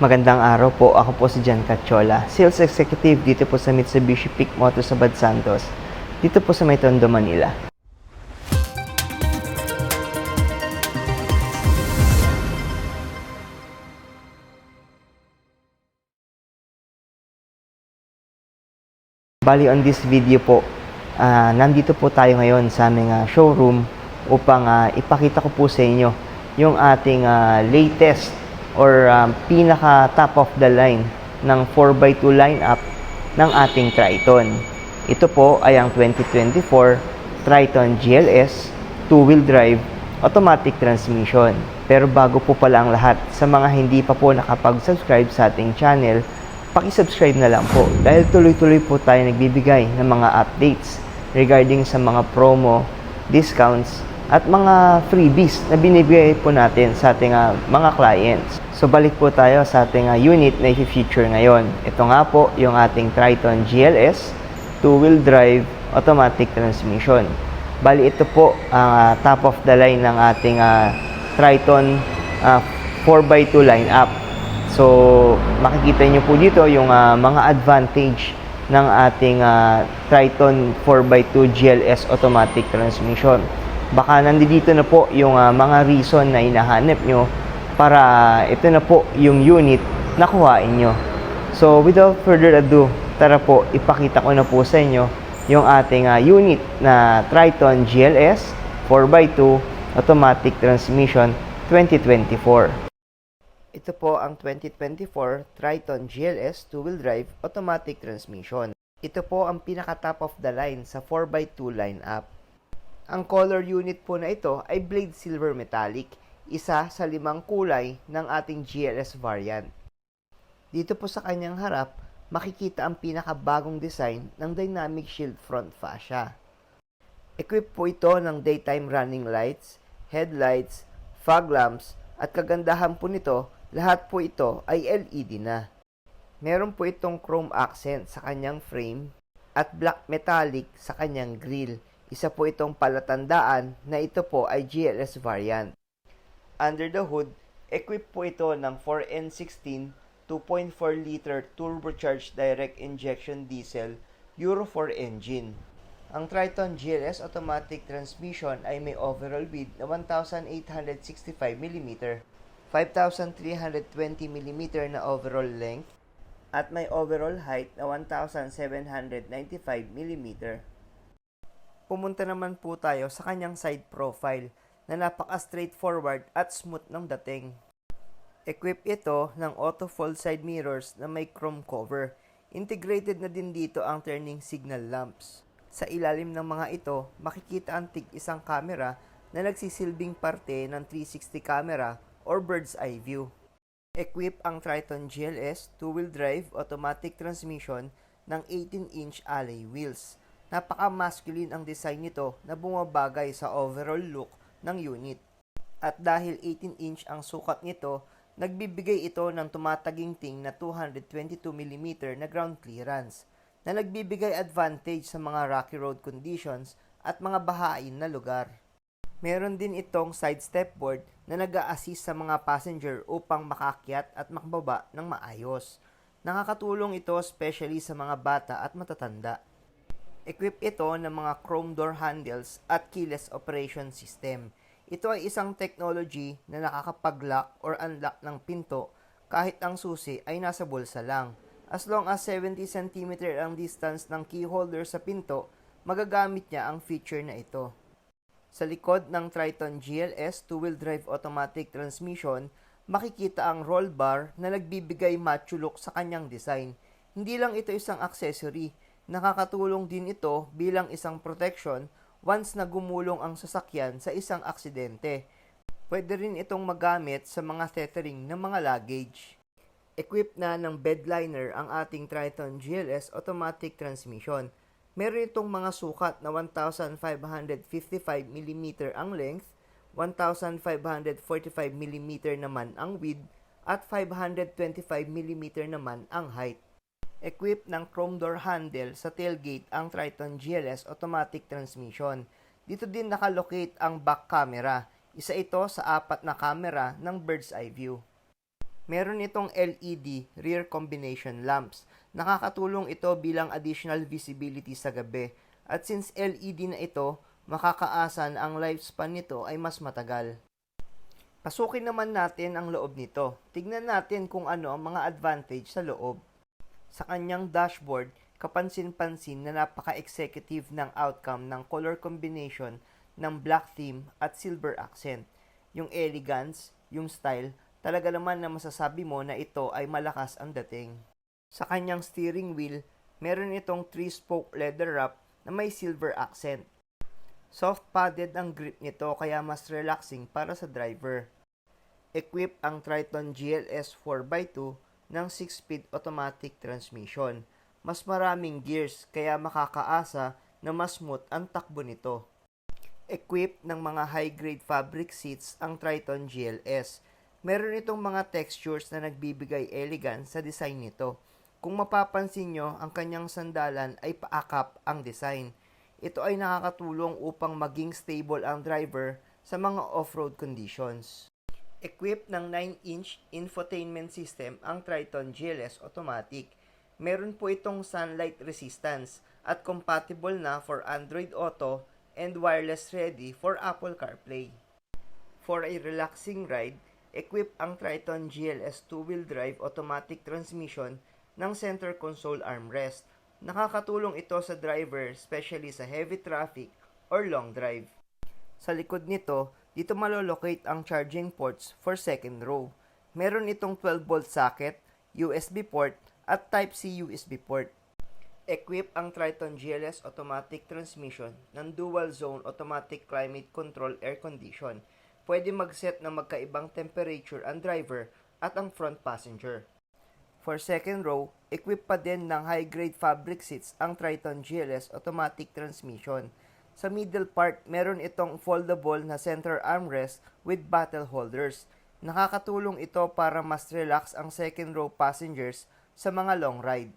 Magandang araw po. Ako po si Jan Cachola, Sales Executive dito po sa Mitsubishi Peak Motors sa Bad Santos. Dito po sa May Tondo, Manila. Bali on this video po, ah, nandito po tayo ngayon sa aming ah, showroom upang ah, ipakita ko po sa inyo yung ating ah, latest or ah, pinaka top of the line ng 4x2 lineup ng ating Triton. Ito po ay ang 2024 Triton GLS 2-wheel drive automatic transmission. Pero bago po pala ang lahat, sa mga hindi pa po nakapag-subscribe sa ating channel, pakisubscribe na lang po dahil tuloy-tuloy po tayo nagbibigay ng mga updates regarding sa mga promo, discounts, at mga freebies na binibigay po natin sa ating ah, mga clients. So balik po tayo sa ating ah, unit na i-feature ngayon. Ito nga po yung ating Triton GLS 2-wheel drive automatic transmission. Bali ito po ang ah, top of the line ng ating ah, Triton ah, 4x2 lineup. So, makikita nyo po dito yung ah, mga advantage ng ating ah, Triton 4x2 GLS automatic transmission. Baka nandito na po yung ah, mga reason na hinahanap nyo para ito na po yung unit na kuhain nyo. So, without further ado, tara po, ipakita ko na po sa inyo yung ating ah, unit na Triton GLS 4x2 automatic transmission 2024. Ito po ang 2024 Triton GLS 2-wheel drive automatic transmission. Ito po ang pinaka top of the line sa 4x2 lineup. Ang color unit po na ito ay blade silver metallic, isa sa limang kulay ng ating GLS variant. Dito po sa kanyang harap, makikita ang pinakabagong design ng dynamic shield front fascia. Equipped po ito ng daytime running lights, headlights, fog lamps, at kagandahan po nito, lahat po ito ay LED na. Meron po itong chrome accent sa kanyang frame at black metallic sa kanyang grille. Isa po itong palatandaan na ito po ay GLS variant. Under the hood, equipped po ito ng 4N16 2.4 liter turbocharged direct injection diesel Euro 4 engine. Ang Triton GLS automatic transmission ay may overall width na 1,865 mm, 5,320 mm na overall length, at may overall height na 1,795 mm. Pumunta naman po tayo sa kanyang side profile na napaka-straightforward at smooth ng dating. Equip ito ng auto fold side mirrors na may chrome cover. Integrated na din dito ang turning signal lamps. Sa ilalim ng mga ito, makikita ang tig isang camera na nagsisilbing parte ng 360 camera or bird's eye view. Equip ang Triton GLS 2-wheel drive automatic transmission ng 18-inch alloy wheels. Napaka-masculine ang design nito na bumabagay sa overall look ng unit. At dahil 18-inch ang sukat nito, nagbibigay ito ng tumataginting na 222mm na ground clearance na nagbibigay advantage sa mga rocky road conditions at mga bahain na lugar. Meron din itong side step board na nag assist sa mga passenger upang makakyat at makababa ng maayos. Nakakatulong ito especially sa mga bata at matatanda. Equip ito ng mga chrome door handles at keyless operation system. Ito ay isang technology na nakakapag-lock or unlock ng pinto kahit ang susi ay nasa bulsa lang. As long as 70 cm ang distance ng key holder sa pinto, magagamit niya ang feature na ito. Sa likod ng Triton GLS 2-wheel drive automatic transmission, makikita ang roll bar na nagbibigay macho look sa kanyang design. Hindi lang ito isang accessory, nakakatulong din ito bilang isang protection once na gumulong ang sasakyan sa isang aksidente. Pwede rin itong magamit sa mga tethering ng mga luggage. Equipped na ng bedliner ang ating Triton GLS automatic transmission. Meron itong mga sukat na 1,555 mm ang length, 1,545 mm naman ang width, at 525 mm naman ang height. Equipped ng chrome door handle sa tailgate ang Triton GLS automatic transmission. Dito din nakalocate ang back camera. Isa ito sa apat na camera ng bird's eye view. Meron itong LED rear combination lamps. Nakakatulong ito bilang additional visibility sa gabi. At since LED na ito, makakaasan ang lifespan nito ay mas matagal. Pasukin naman natin ang loob nito. Tignan natin kung ano ang mga advantage sa loob. Sa kanyang dashboard, kapansin-pansin na napaka-executive ng outcome ng color combination ng black theme at silver accent. Yung elegance, yung style, talaga naman na masasabi mo na ito ay malakas ang dating. Sa kanyang steering wheel, meron itong 3-spoke leather wrap na may silver accent. Soft padded ang grip nito kaya mas relaxing para sa driver. Equip ang Triton GLS 4x2 ng 6-speed automatic transmission. Mas maraming gears kaya makakaasa na mas smooth ang takbo nito. Equip ng mga high-grade fabric seats ang Triton GLS. Meron itong mga textures na nagbibigay elegance sa design nito. Kung mapapansin nyo, ang kanyang sandalan ay paakap ang design. Ito ay nakakatulong upang maging stable ang driver sa mga off-road conditions. Equipped ng 9-inch infotainment system ang Triton GLS Automatic. Meron po itong sunlight resistance at compatible na for Android Auto and wireless ready for Apple CarPlay. For a relaxing ride, equip ang Triton GLS two-wheel drive automatic transmission ng center console armrest. Nakakatulong ito sa driver, especially sa heavy traffic or long drive. Sa likod nito, dito malolocate ang charging ports for second row. Meron itong 12 volt socket, USB port, at Type-C USB port. Equip ang Triton GLS automatic transmission ng dual zone automatic climate control air condition. Pwede mag-set ng magkaibang temperature ang driver at ang front passenger. For second row, equip pa din ng high-grade fabric seats ang Triton GLS automatic transmission. Sa middle part, meron itong foldable na center armrest with battle holders. Nakakatulong ito para mas relax ang second row passengers sa mga long ride.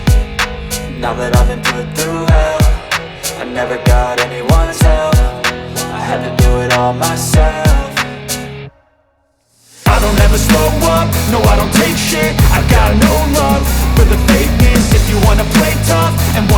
Now that I've been put through hell I never got anyone's help. I had to do it all myself. I don't ever slow up, no I don't take shit. I got no love for the fakeness. If you wanna play tough and